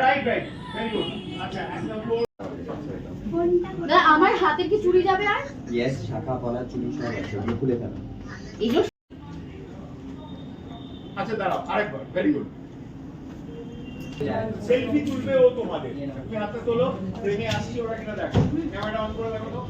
Right right very good আচ্ছা এক নম্বর দাদা আমার হাতে কি চুড়ি যাবে আর? ইয়েস শাখা পলা চুড়ি সব আছে। খুলে ফেলো। এগুলো আচ্ছা দাঁড়াও আরেকবার। ভেরি গুড সেলফি তুলবে ও তোমাদের। তুমি হাতে তোলো ট্রেনে আসছি ওরা কিনা দেখো। ক্যামেরা অন করে দেখো তো।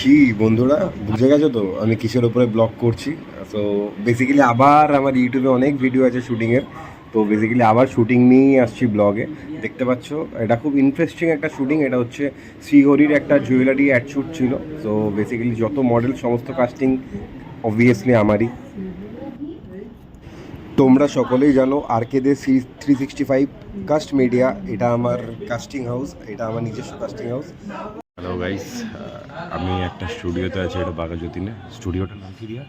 কি বন্ধুরা বুঝে গেছো তো? আমি কিসের উপরে ব্লগ করছি? তো বেসিক্যালি আবার আমার ইউটিউবে অনেক ভিডিও আছে শুটিংয়ের তো বেসিক্যালি আবার শুটিং নিয়েই আসছি ব্লগে দেখতে পাচ্ছ, এটা খুব ইন্টারেস্টিং একটা শুটিং এটা হচ্ছে শ্রীহরির একটা জুয়েলারি অ্যাড শ্যুট ছিল। তো বেসিক্যালি যত মডেল সমস্ত কাস্টিং অবভিয়াসলি আমারই। তোমরা সকলেই জানো আর কে আরকেদে C three sixty five cast media এটা আমার কাস্টিং হাউস এটা আমার নিজস্ব কাস্টিং হাউস হ্যালো গাইস আমি একটা স্টুডিওতে আছি এটা বাঘাযতীনে। স্টুডিওটা নাম কি দিয়া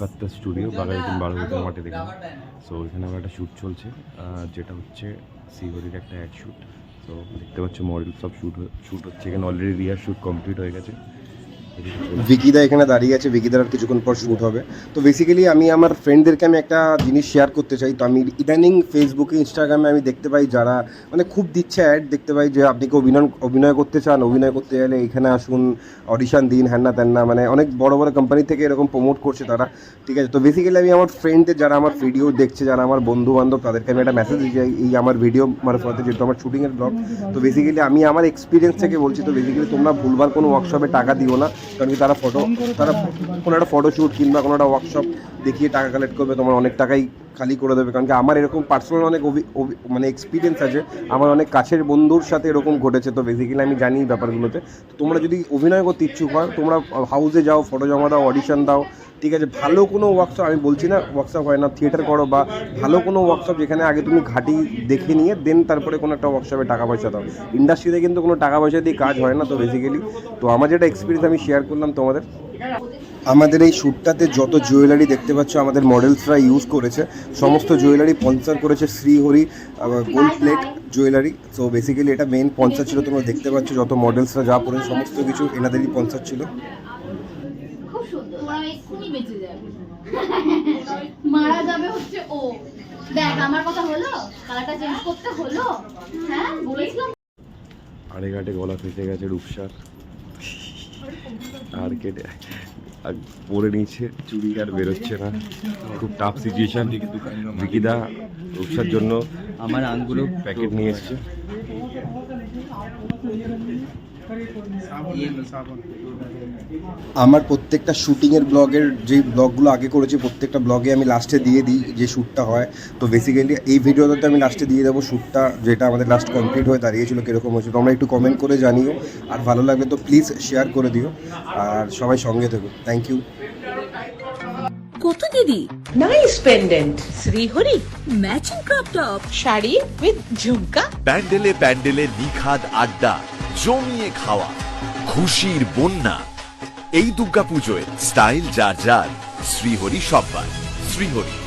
কত্তা স্টুডিও বাঘা যতীন বারোযতীন মাঠে দেখলাম সো এখানে আমার একটা শ্যুট চলছে যেটা হচ্ছে সিগরির একটা অ্যাড শ্যুট তো দেখতে পাচ্ছ মডেল সব শ্যুট শ্যুট হচ্ছে। এখানে অলরেডি রিয়ার শ্যুট কমপ্লিট হয়ে গেছে। ভিকিদা এখানে দাঁড়িয়ে আছে, ভিকিদার আর কিছুক্ষণ পর শ্যুট হবে। তো বেসিক্যালি আমি আমার ফ্রেন্ডদেরকে আমি একটা জিনিস শেয়ার করতে চাই। তো আমি ইদানিং ফেসবুকে ইনস্টাগ্রামে আমি দেখতে পাই যারা মানে খুব দিচ্ছে অ্যাড দেখতে পাই যে আপনি কি অভিনয় অভিনয় করতে চান? অভিনয় করতে গেলে এখানে আসুন অডিশন দিন, হ্যান না ত্যান না মানে অনেক বড় বড় কোম্পানি থেকে এরকম প্রমোট করছে তারা। ঠিক আছে, তো বেসিক্যালি আমি আমার ফ্রেন্ডদের যারা আমার ভিডিও দেখছে, যারা আমার বন্ধু বান্ধব তাদেরকে আমি একটা মেসেজ দিই এই আমার ভিডিও মারফতে যেহেতু আমার শুটিংয়ের ব্লগ তো বেসিক্যালি আমি আমার এক্সপিরিয়েন্স থেকে বলছি, তো বেসিক্যালি তোমরা ভুলভাল কোনো ওয়ার্কশপে টাকা দিও না। কারণ কি তারা ফটো তারা কোনো একটা ফটোশ্যুট কিংবা কোনো একটা ওয়ার্কশপ দেখিয়ে টাকা কালেক্ট করবে, তোমার অনেক টাকাই খালি করে দেবে, কারণ কি আমার এরকম পার্সোনাল অনেক মানে এক্সপিরিয়েন্স আছে। আমার অনেক কাছের বন্ধুর সাথে এরকম ঘটেছে, তো বেসিক্যালি আমি জানি ব্যাপারগুলোতে। তো তোমরা যদি অভিনয় করতে ইচ্ছুক হয়, তোমরা হাউসে যাও ফটো জমা দাও অডিশন দাও, ঠিক আছে? ভালো কোনো ওয়ার্কশপ আমি বলছি না ওয়ার্কশপ হয় না থিয়েটার করো বা ভালো কোনো ওয়ার্কশপ যেখানে আগে তুমি ঘাটি দেখে নিয়ে দেন তারপরে কোনো একটা ওয়ার্কশপে টাকা পয়সা দাও। ইন্ডাস্ট্রিতে কিন্তু কোনো টাকা পয়সা দিয়ে কাজ হয় না, তো বেসিক্যালি তো আমার যেটা এক্সপিরিয়েন্স আমি শেয়ার করলাম তোমাদের। আমাদের এই শ্যুটটাতে যত জুয়েলারি দেখতে পাচ্ছ আমাদের মডেলসরা ইউজ করেছে। সমস্ত জুয়েলারি স্পন্সর করেছে Shrihari gold plate jewellery so basically এটা মেন স্পন্সর ছিল তোমরা দেখতে পাচ্ছ যত মডেলসরা যা পড়েছে সমস্ত কিছু এনাদেরই স্পন্সর ছিল। খুব সুন্দর। তোরা এক্ষুনি বেঁচে যাবে। মারা যাবে হচ্ছে ও। দেখ আমার কথা হলো কালারটা চেঞ্জ করতে হলো। হ্যাঁ বলেছিলাম। আড়ে ঘাটে গলা ফেসে গেছে রূপসার। আর কেটে আর পরে নিয়েছে। চুরি আর বেরোচ্ছে না। খুব টাফ সিচুয়েশান বিকিদা রূপসার জন্য আমার আঙ্গুলো প্যাকেট নিয়ে এসছে। আমার প্রত্যেকটা শুটিংয়ের ব্লগের যে ব্লগগুলো আগে করেছি প্রত্যেকটা ব্লগে আমি লাস্টে দিয়ে দিই যে শ্যুটটা হয়। তো বেসিক্যালি এই ভিডিওটাতে আমি লাস্টে দিয়ে দেবো শ্যুটটা যেটা আমাদের লাস্ট কমপ্লিট হয়ে দাঁড়িয়েছিল কীরকম হয়েছে তোমরা একটু কমেন্ট করে জানিও। আর ভালো লাগলে তো প্লিজ শেয়ার করে দিও। আর সবাই সঙ্গে থেকো। থ্যাংক ইউ কত দিদি? Nice pendant Shrihari matching crop top sari with jhumka. প্যান্ডেলে প্যান্ডেলে নিখাদ আড্ডা। জমিয়ে খাওয়া খুশির বন্যা। এই দুর্গাপুজোয় স্টাইল যার যার শ্রীহরি সব্বার শ্রীহরি।